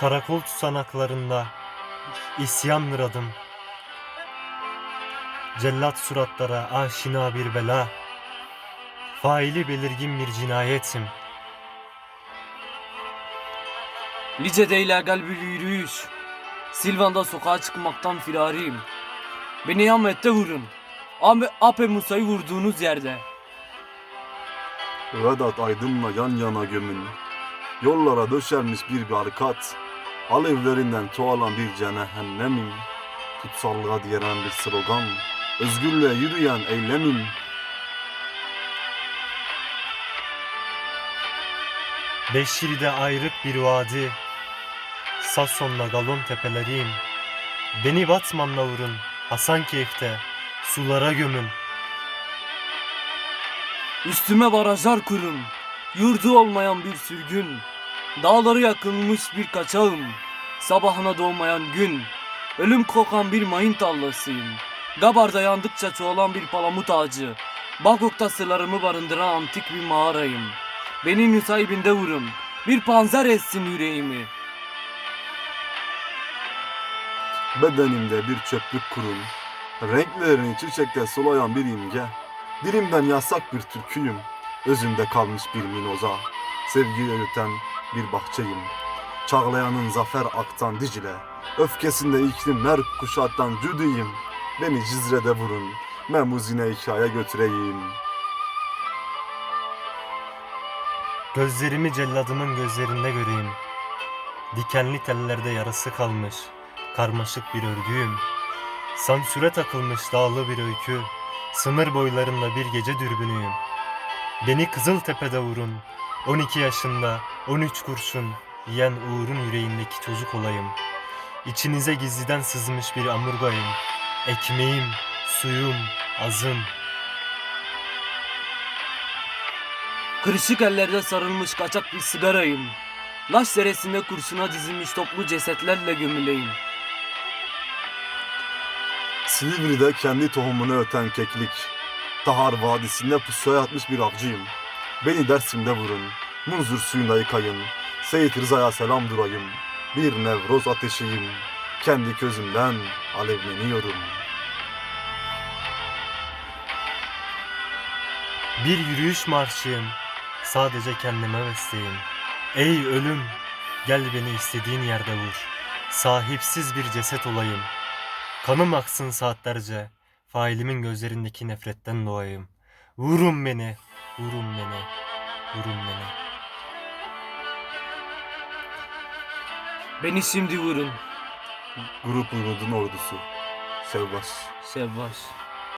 Karakol tutanaklarında isyandır adım. Cellat suratlara aşina bir bela. Faili belirgin bir cinayetim. Lice'de illegal bir yürüyüş. Silvan'da sokağa çıkmaktan firariyim. Beni Ahmet'te vurun. Ahmet, Ape Musa'yı vurduğunuz yerde. Vedat Aydın'la yan yana gömün. Yollara döşermiş bir barikat. Alevlerinden çoğalan bir cehennemim. Kutsallığa diyen bir slogan. Özgürlüğe yürüyen eylemim. Beşir'de ayrık bir vadi. Sasson'la Galon tepeleriyim. Beni Batman'la vurun. Hasankeyf'te sulara gömün. Üstüme barajlar kurun. Yurdu olmayan bir sürgün. Dağları yakılmış bir kaçağım. Sabahına doğmayan gün. Ölüm kokan bir mayın tarlasıyım. Gabarda yandıkça çoğalan bir palamut ağacı. Bagok'ta sırlarımı barındıran antik bir mağarayım. Beni müsaibinde vurun. Bir panzer etsin yüreğimi. Bedenimde bir çöplük kurun. Renklerini çiçekte sulayan bir imge. Dilimden yasak bir türküyüm. Özünde kalmış bir minoza. Sevgiyi öğüten bir bahçeyim. Çağlayanın zafer aktan Dicle. Öfkesinde iklimler kuşattan Cüdüyüm. Beni Cizre'de vurun. Memuzine hikaye götüreyim. Gözlerimi celladımın gözlerinde göreyim. Dikenli tellerde yarası kalmış. Karmaşık bir örgüyüm. Sansüre takılmış dağlı bir öykü. Sınır boylarında bir gece dürbünüyüm. Beni Kızıltepe'de vurun. 12 yaşında 13 kurşun yiyen Uğur'un yüreğindeki çocuk olayım. İçinize gizliden sızmış bir amurgayım. Ekmeğim, suyum, azım. Kırışık ellerde sarılmış kaçak bir sigarayım. Laş seresinde kurşuna dizilmiş toplu cesetlerle gömüleyim. Silivri'de kendi tohumunu öten keklik. Tahar Vadisi'nde pusuya yatmış bir avcıyım. Beni Dersim'de vurun. Munzur suyunda yıkayın. Seyit Rıza'ya selam durayım. Bir nevroz ateşiyim. Kendi közümden alevleniyorum. Bir yürüyüş marşıyım. Sadece kendime besleyim. Ey ölüm, gel beni istediğin yerde vur. Sahipsiz bir ceset olayım. Kanım aksın saatlerce. Failimin gözlerindeki nefretten doğayım. Vurun beni, vurun beni, vurun beni. Beni şimdi vurun. Grup Umud'un ordusu. Sevbaş. Sevbaş.